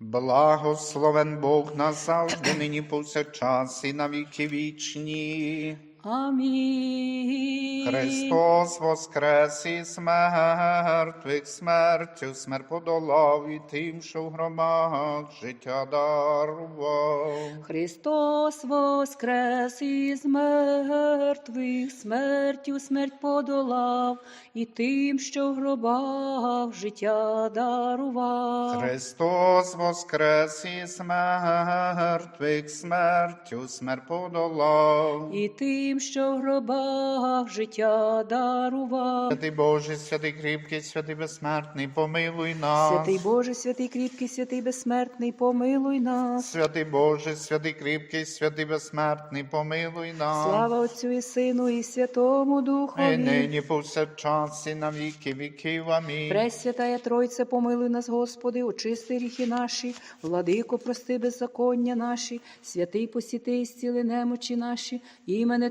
Благословен Бог назавжди, нині повсякчас і на віки вічні. Амінь. Христос воскрес із мертвих смертю, смерть подолав і тим, що в гробах життя дарував. Христос воскрес із мертвих, смертю смерть подолав, і тим, що в гробах життя дарував. Христос воскрес із мертвих смертю, смерть подолав. І тим, що в гробах життя дарував. Святий Боже, святий кріпкий, святий безсмертний, помилуй нас. Святий Боже, святий кріпкий, святий безсмертний, помилуй нас. Святий Боже, святий кріпкий, святий безсмертний, помилуй нас. Слава Отцю і Сину, і Святому І Духові. нині повсякчас і на віки віків. Амінь. Пресвятая Тройце, помилуй нас, Господи, очисти гріхи наші, владико, прости беззаконня наші, святий посіти і зціли немочі наші, імене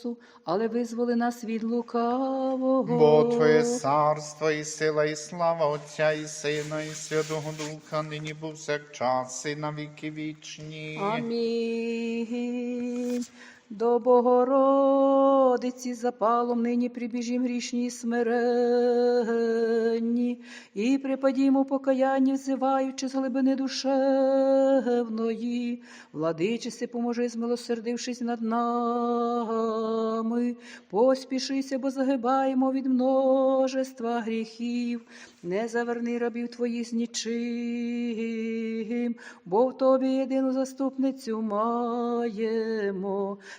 але визволи нас від лукавого. Бо Твоє царство і сила, і слава Отця, і Сина, і Святого Духа, нині повсякчас і на віки вічні. Амінь. До Богородиці запалом нині прибіжім грішні і смиренні, і припадімо покаяння, взиваючи з глибини душевної. Владичиси, поможи, змилосердившись над нами, поспішися, бо загибаємо від множества гріхів. Не заверни рабів твоїх з нічим, бо в тобі єдину заступницю маємо.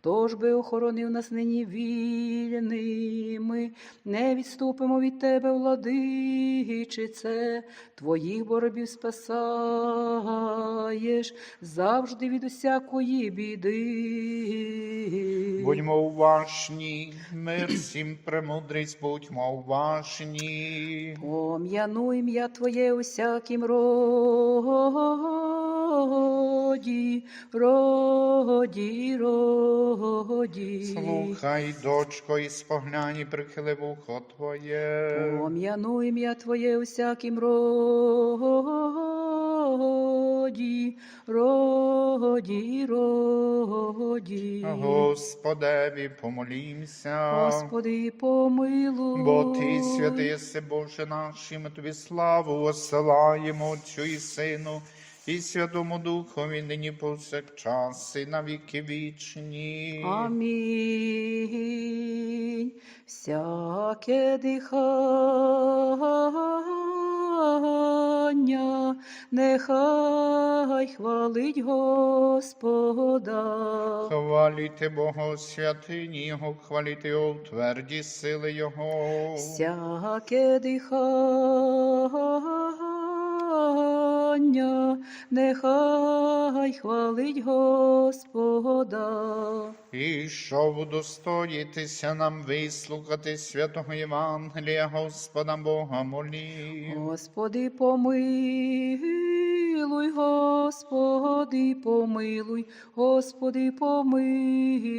Хто ж би охоронив нас нині вільними? Не відступимо від тебе, владичице, твоїх боробів спасаєш завжди від усякої біди. Будьмо уважні, мир всім премудрість, будьмо уважні. Пом'яну ім'я Твоє усяким роді, роді, роді. Слухай, дочко, і споглянь, і прихили вухо Твоє. Пом'яну ім'я Твоє усяким роді, роді, роді. Господеві, помолімся. Господи, помилуй. Бо Ти, святий Боже наш, і ми Тобі славу осилаємо Отцю і Сину, і Святому Духові, нині повсякчас, і на віки вічні. Амінь. Всяке дихання, нехай хвалить Господа. Хваліте Бога святині Його, хваліте Його у тверді сили Його. Всяке дихання, нехай хвалить Господа. І щоб удостоїтися нам вислухати святого Євангелія, Господа Бога молі. Господи, помилуй, Господи, помилуй, Господи, помилуй.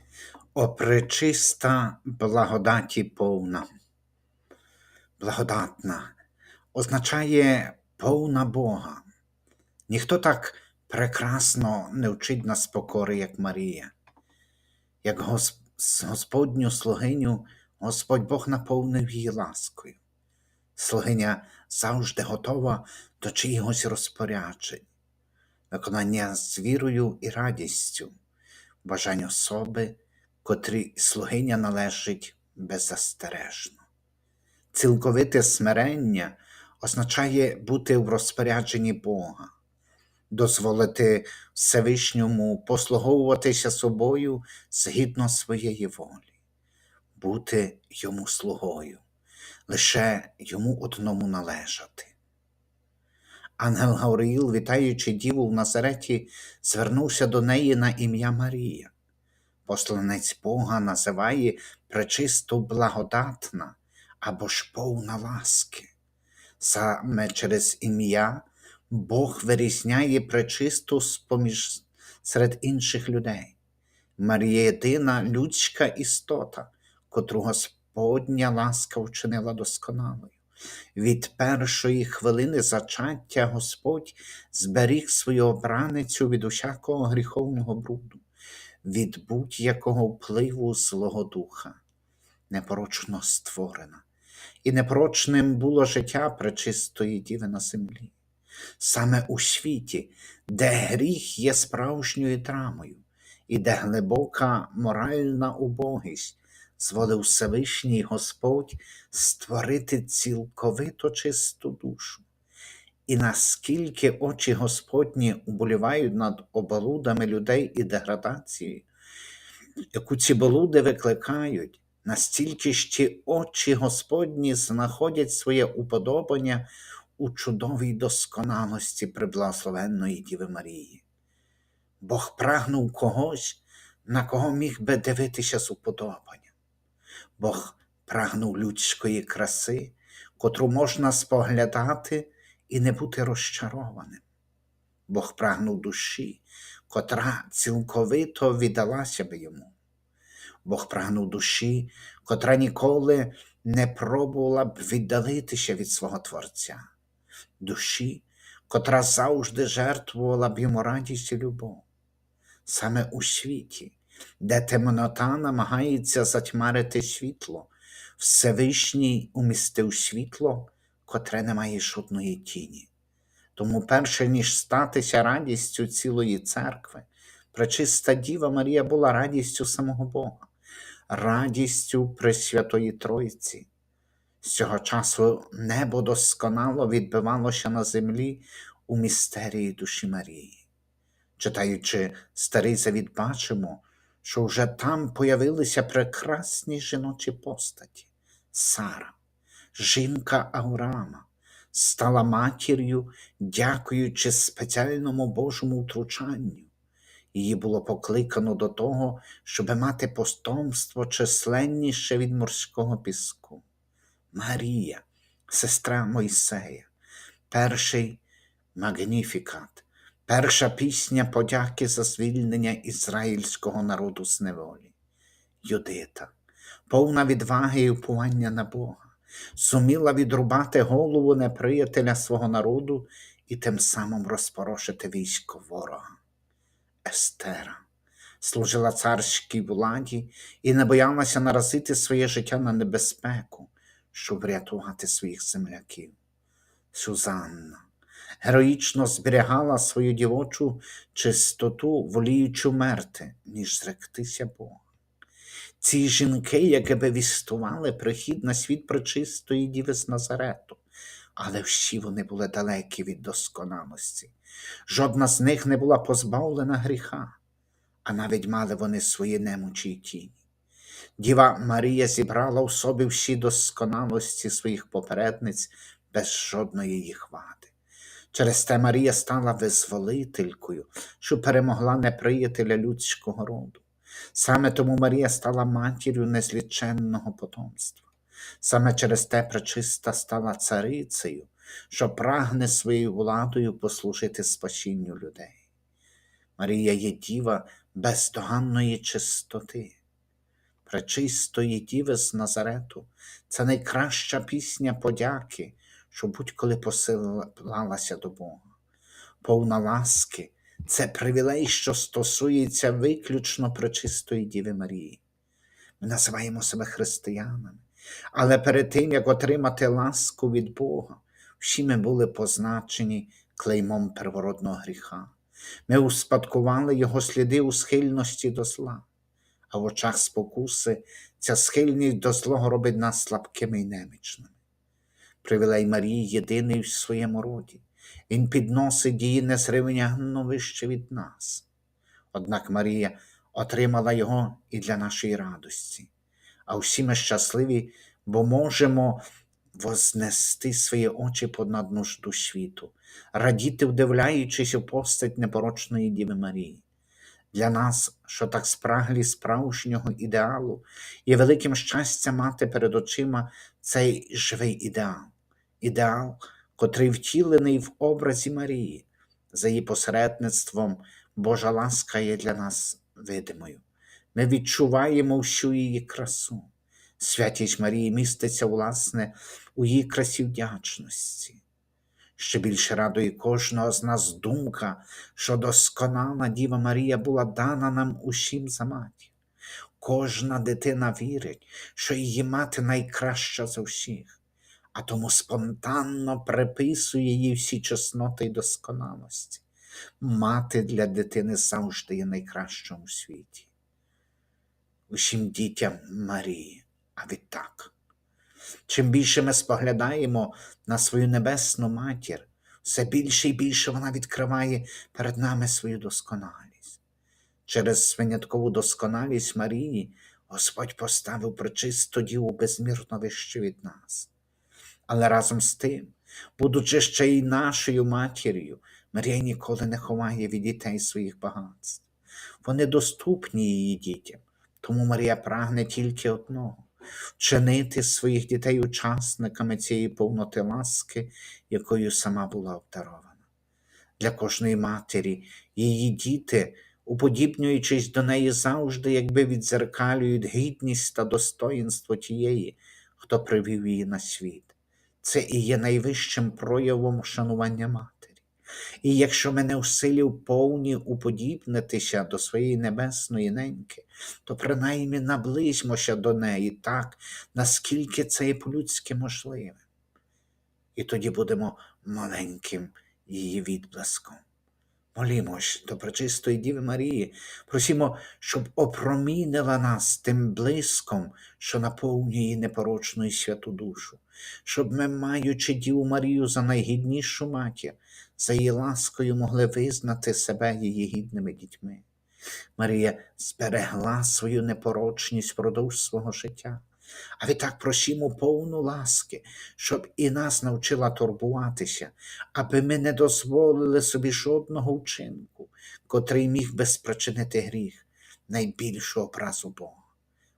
О пречиста благодаті повна. Благодатна означає повна Бога. Ніхто так прекрасно не вчить нас покори, як Марія. Як гос- Господню слугиню Господь Бог наповнив її ласкою. Слугиня завжди готова до чиїгось розпоряджень, виконання з вірою і радістю, бажань особи, котрій слугиня належить беззастережно. Цілковите смирення означає бути в розпорядженні Бога, дозволити Всевишньому послуговуватися собою згідно своєї волі, бути йому слугою, лише йому одному належати. Ангел Гавриїл, вітаючи діву в Назареті, звернувся до неї на ім'я Марія. Посланець Бога називає пречисту благодатна або ж повна ласки. Саме через ім'я Бог вирізняє пречисту з-поміж серед інших людей. Марія єдина людська істота, котру Господня ласка вчинила досконалою. Від першої хвилини зачаття Господь зберіг свою обраницю від усякого гріховного бруду від будь-якого впливу Злого Духа, непорочно створена, і непорочним було життя пречистої діви на землі. Саме у світі, де гріх є справжньою драмою, і де глибока моральна убогість, зволив Всевишній Господь створити цілковито чисту душу. І наскільки очі Господні уболівають над обалудами людей і деградацією, яку ці балуди викликають, настільки ж ті очі Господні знаходять своє уподобання у чудовій досконалості приблагословенної Діви Марії. Бог прагнув когось, на кого міг би дивитися з уподобанням. Бог прагнув людської краси, котру можна споглядати і не бути розчарованим. Бог прагнув душі, котра цілковито віддалася би йому. Бог прагнув душі, котра ніколи не пробувала б віддалитися від свого Творця, душі, котра завжди жертвувала б йому радість і любов. Саме у світі, де темнота намагається затьмарити світло, Всевишній умістив світло, котре не має жодної тіні. Тому, перше ніж статися радістю цілої церкви, пречиста Діва Марія була радістю самого Бога, радістю Пресвятої Тройці. З цього часу небо досконало відбивалося на землі у містерії душі Марії. Читаючи старий завіт, бачимо, що вже там появилися прекрасні жіночі постаті. Сара, жінка Авраама, стала матір'ю, дякуючи спеціальному Божому втручанню. Її було покликано до того, щоб мати потомство численніше від морського піску. Марія, сестра Мойсея, перший магніфікат, перша пісня подяки за звільнення ізраїльського народу з неволі. Юдита, повна відваги і впування на Бога, зуміла відрубати голову неприятеля свого народу і тим самим розпорошити військо ворога. Естера служила царській владі і не боялася наразити своє життя на небезпеку, щоб врятувати своїх земляків. Сюзанна героїчно зберігала свою дівочу чистоту, воліючи мерти, ніж зректися Бога. Ці жінки, якби вістували прихід на світ пречистої діви з Назарету, але всі вони були далекі від досконалості. Жодна з них не була позбавлена гріха, а навіть мали вони свої немочі й тіні. Діва Марія зібрала в собі всі досконалості своїх попередниць без жодної їх вади. Через те Марія стала визволителькою, що перемогла неприятеля людського роду. Саме тому Марія стала матір'ю незліченного потомства. Саме через те пречиста стала царицею, що прагне своєю владою послужити спасінню людей. Марія є діва бездоганної чистоти, пречистої діви з Назарету. Це найкраща пісня подяки, що будь-коли посилалася до Бога. Повна ласки це привілей, що стосується виключно пречистої Діви Марії. Ми називаємо себе християнами, але перед тим, як отримати ласку від Бога, всі ми були позначені клеймом первородного гріха. Ми успадкували його сліди у схильності до зла, а в очах спокуси ця схильність до злого робить нас слабкими і немічними. Привілей Марії єдиний в своєму роді. Він підносить її незрівнянно вище від нас. Однак Марія отримала його і для нашої радості. А всі ми щасливі, бо можемо вознести свої очі понад нужду світу, радіти, вдивляючись у постать непорочної Діви Марії. Для нас, що так спраглі справжнього ідеалу, є великим щастям мати перед очима цей живий ідеал, ідеал, котрий втілений в образі Марії. За її посередництвом Божа ласка є для нас видимою. Ми відчуваємо всю її красу. Святість Марії міститься, власне, у її красі вдячності. Ще більше радує кожного з нас думка, що досконала Діва Марія була дана нам усім за матір. Кожна дитина вірить, що її мати найкраща за всіх, а тому спонтанно приписує їй всі чесноти й досконалості. Мати для дитини завжди є найкращою у світі. Усім дітям Марії, а відтак. Чим більше ми споглядаємо на свою небесну матір, все більше і більше вона відкриває перед нами свою досконалість. Через виняткову досконалість Марії Господь поставив причисту діву безмірно вище від нас. Але разом з тим, будучи ще й нашою матір'ю, Марія ніколи не ховає від дітей своїх багатств. Вони доступні її дітям, тому Марія прагне тільки одного вчинити своїх дітей учасниками цієї повноти ласки, якою сама була обдарована. Для кожної матері її діти, уподібнюючись до неї завжди, якби відзеркалюють гідність та достоїнство тієї, хто привів її на світ. Це і є найвищим проявом шанування матері. І якщо ми не в силі вповні уподібнитися до своєї небесної неньки, то принаймні наблизьмося до неї так, наскільки це є по-людськи можливе. І тоді будемо маленьким її відблиском. Молімось до пречистої Діви Марії, просімо, щоб опромінила нас тим блиском, що наповнює непорочну і святу душу, щоб ми, маючи Діву Марію за найгіднішу матір, за її ласкою могли визнати себе її гідними дітьми. Марія зберегла свою непорочність впродовж свого життя. А відтак просімо повну ласки, щоб і нас навчила турбуватися, аби ми не дозволили собі жодного вчинку, котрий міг би спричинити гріх, найбільшу образу Бога.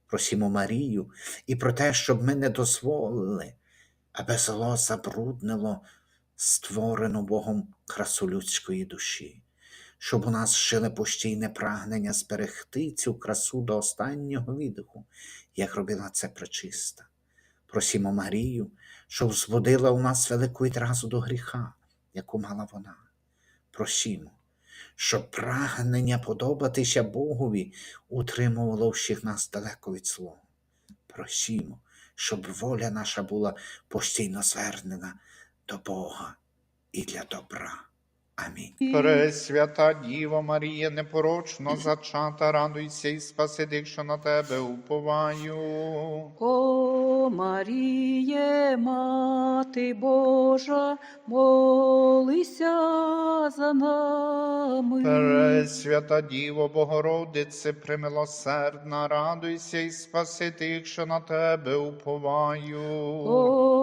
Просімо Марію і про те, щоб ми не дозволили, аби зло забруднило створену Богом красу людської душі, щоб у нас шили постійне прагнення зберегти цю красу до останнього віддиху, як робила це пречиста. Просімо Марію, щоб збудила у нас велику відразу до гріха, яку мала вона. Просімо, щоб прагнення подобатися Богові утримувало всіх нас далеко від злого. Просімо, щоб воля наша була постійно звернена до Бога і для добра. Амінь. Пресвята Діва Марія, непорочно зачата, радуйся і спаси тих, що на тебе уповаю. О Маріє, Мати Божа, молися за нами. Пресвята Діво Богородице, примилосердна, радуйся і спаси тих, що на тебе уповаю. О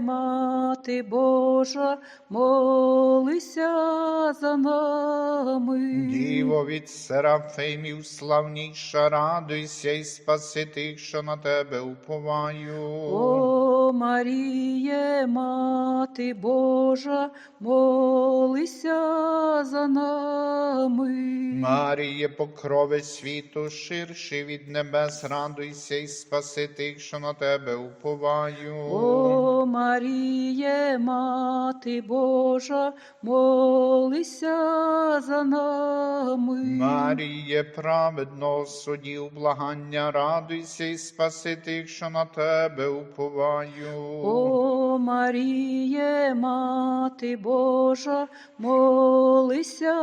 Мати Божа, молися за нами. Діво від серафимів славніша, радуйся і спаси тих, що на тебе уповаю. О Маріє, Мати Божа, молися за нами. Маріє, покрови світу, ширші від небес, радуйся і спаси тих, що на тебе уповаю. О Маріє, Мати Божа, молися за нами. Маріє, праведного судів, благання, радуйся і спаси тих, що на тебе уповаю. О Маріє, Мати Божа, молися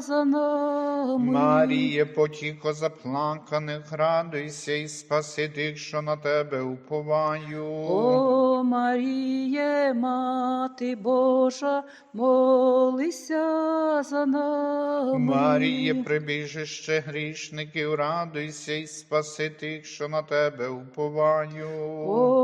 за нами. Маріє, потіко заплаканих, радуйся і спаси тих, що на тебе уповаю. О Маріє, Мати Божа, молися за нами. Маріє, прибіжище грішників, радуйся і спаси тих, що на тебе уповаю. О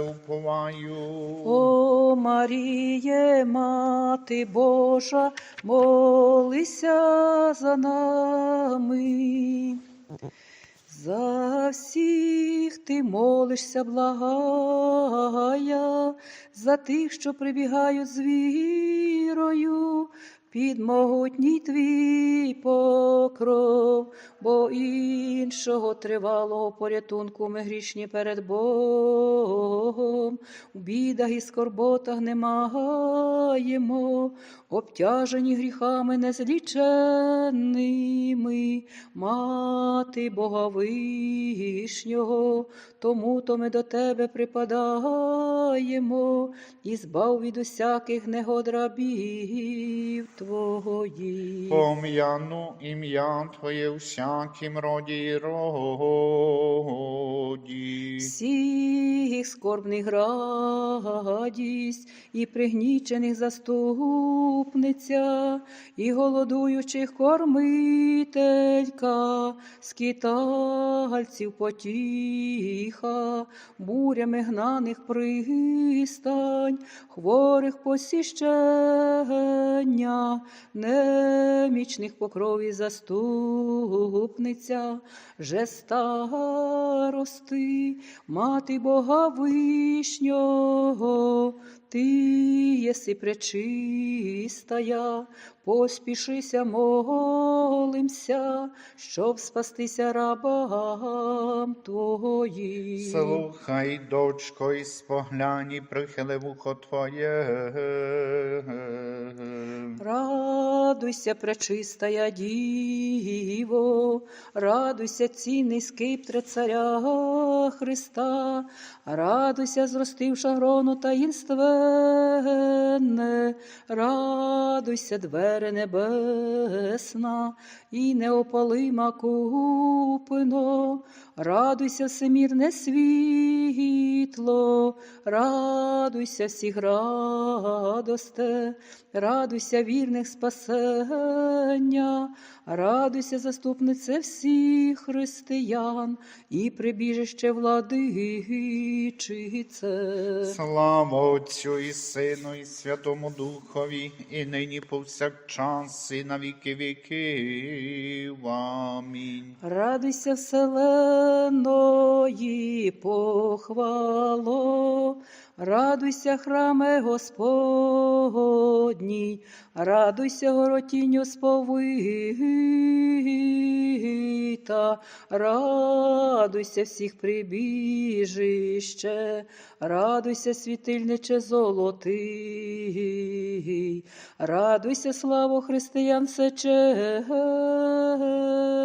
уповаю. О Маріє, Мати Божа, молися за нами. За всіх ти молишся, благая, за тих, що прибігають з вірою, під могутній твій покров, бо іншого тривалого порятунку ми грішні перед Богом, у бідах і скорботах не маємо, обтяжені гріхами незліченними, мати Бога вишнього, тому то ми до тебе припадаємо, і збав від усяких негод рабів. Пом'яну ім'я Твоє у всякім роді і роді. Всіх скорбних радість, і пригнічених заступниця, і голодуючих кормителька, скитальців потіха, бурями гнаних пристань, хворих посіщення, немічних покрові заступниця, же старости, мати Бога вишнього, ти єси пречистая, поспішися, молимся, щоб спастися рабам твоїм. Слухай, дочко, і споглянь, і прихили вухо Твоє. Радуйся, пречистая Діво, радуйся, цінний скиптре царя Христа, радуйся, зростивша грону таїнственне, радуйся, двере небесна, і неопалима купино, радуйся, всемірне світло, радуйся всіх радосте, радуйся вірних спасення, радуйся, заступнице всіх християн і прибіжище владичице. Слава Отцю і Сину, і Святому Духові, і нині повсякчас, і на віки віків. Амінь. Радуйся, вселеної похвало, радуйся, храме Господній, радуйся, горотінню сповита, радуйся всіх прибіжище, радуйся, світильниче золотий, радуйся, славу християн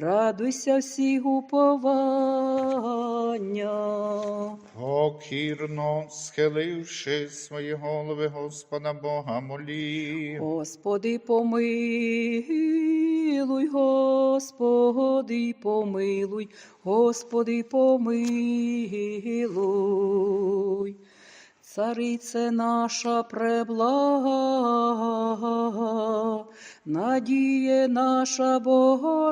радуйся всіх уповання. Покірно схиливши свої голови, Господа Бога молі. Господи, помилуй, Господи, помилуй, Господи, помилуй. Царице наша преблага, надіє наша Богородице,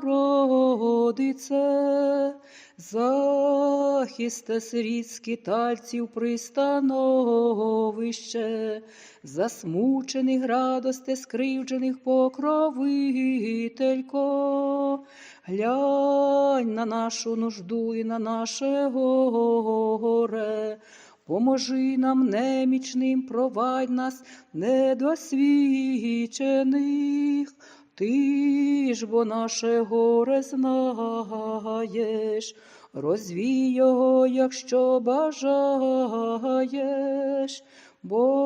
захисте сиріт скитальців пристановище, засмучених радосте скривджених покровителько, глянь на нашу нужду і на наше горе. Поможи нам немічним, провадь нас недосвідчених. Ти ж бо наше горе знаєш, розвій його, якщо бажаєш, бо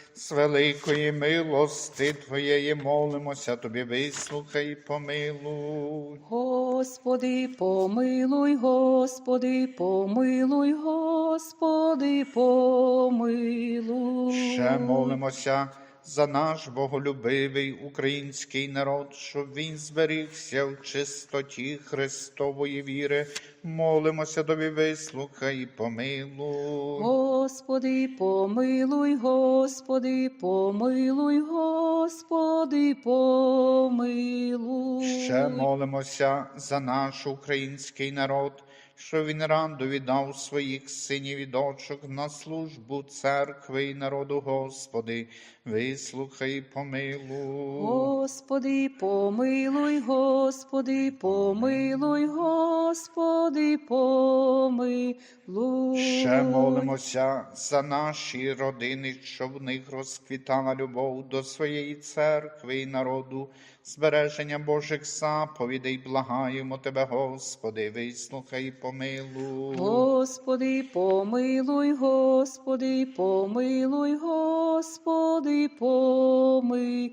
з великої милости Твоєї молимося, Тобі вислухай і помилуй. Господи, помилуй, Господи, помилуй, Господи, помилуй. Ще молимося за наш боголюбивий український народ, щоб він зберігся в чистоті Христової віри. Молимося тобі, вислухай і помилуй. Господи, помилуй, Господи, помилуй, Господи, помилуй. Ще молимося за наш український народ, що він раду віддав своїх синів і дочок на службу церкви і народу, Господи, вислухай і помилуй. Господи, помилуй, Господи, помилуй, Господи, помилуй. Ще молимося за наші родини, щоб в них розквітала любов до своєї церкви і народу, збереження Божих заповідей, благаємо Тебе, Господи, вислухай і помилуй. Господи, помилуй, Господи, помилуй, Господи, помилуй.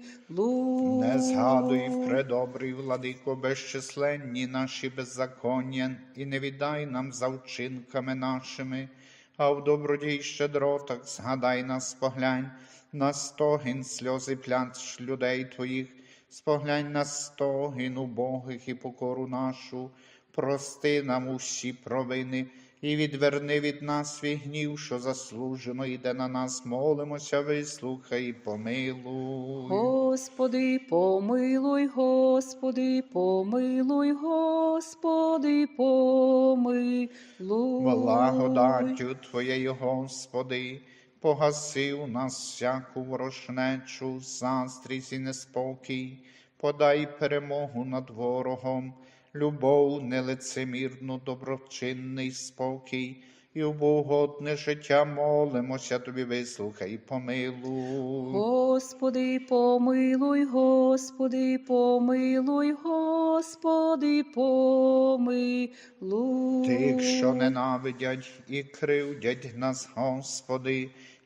Не згадуй, предобрий владико, безчисленні наші беззаконня, і не віддай нам за вчинками нашими, а в доброді й щедротах згадай нас, поглянь, на стогін сльози плач людей Твоїх, споглянь на стогін убогих і покору нашу, прости нам усі провини. І відверни від нас свій гнів, що заслужено йде на нас, молимося, вислухай і помилуй. Господи, помилуй, Господи, помилуй, Господи, помилуй. Благодаттю Твоєю, Господи, погасив нас всяку ворожнечу, заздрість і неспокій, подай перемогу над ворогом, любов нелицемірну, доброчинний спокій. І в богодне життя молимося тобі, вислухай, помилуй. Господи, помилуй, Господи, помилуй, Господи, помилуй. Тих, що ненавидять і кривдять нас, Господи,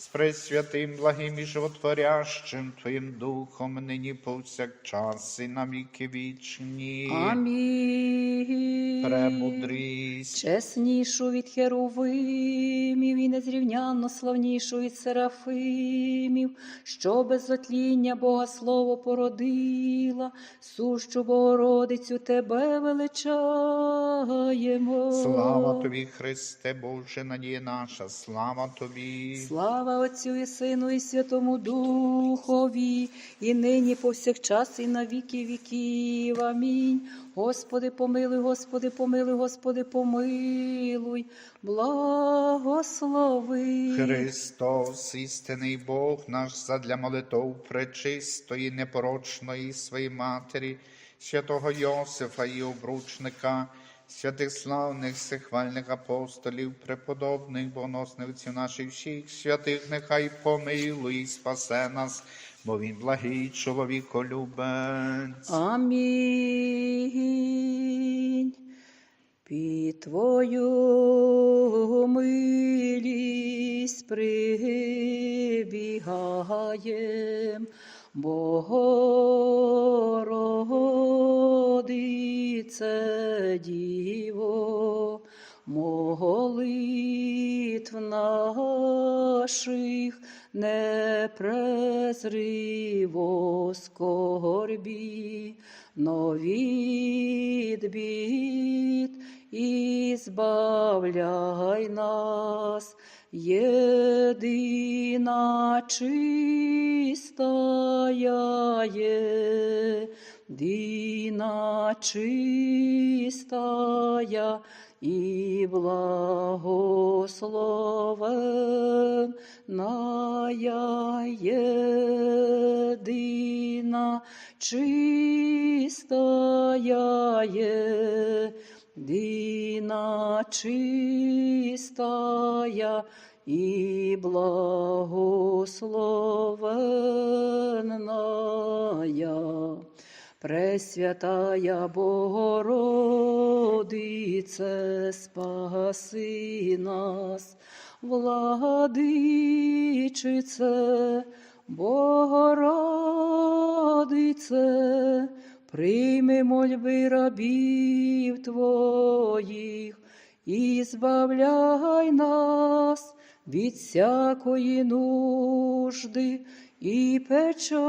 з пресвятим, благим і животворящим Твоїм Духом, нині повсякчас і на віки вічні. Амінь. Премудрість. Чеснішу від херовимів і незрівнянно славнішу від серафимів, що без затління Бога Слово породила, сущу Богородицю Тебе величаємо. Слава тобі, Христе, Боже, надія наша, слава тобі. Слава Отцю і Сину, і Святому Духові, і нині повсякчас, і на віки віків. Амінь. Господи, помилуй, Господи, помилуй, Господи, помилуй, благослови. Христос, істинний Бог наш, задля молитов пречистої, непорочної своєї матері, святого Йосифа і обручника, святих славних всехвальних апостолів, преподобних боносних наших всіх святих, нехай помилує і спасе нас, бо він благий чоловіколюбець. Амінь. Під Твою милість прибігаєм, Богородице Діво, молитв наших не презриво скорбі, но від бід і збавляй нас, єдина чистая єдина чистая і благословенная єдина чистая єдина чистая і благословенная. Пресвятая Богородице, спаси нас, владичице, Богородице, прийми мольби рабів Твоїх і збавляй нас від всякої нужди i peczolił.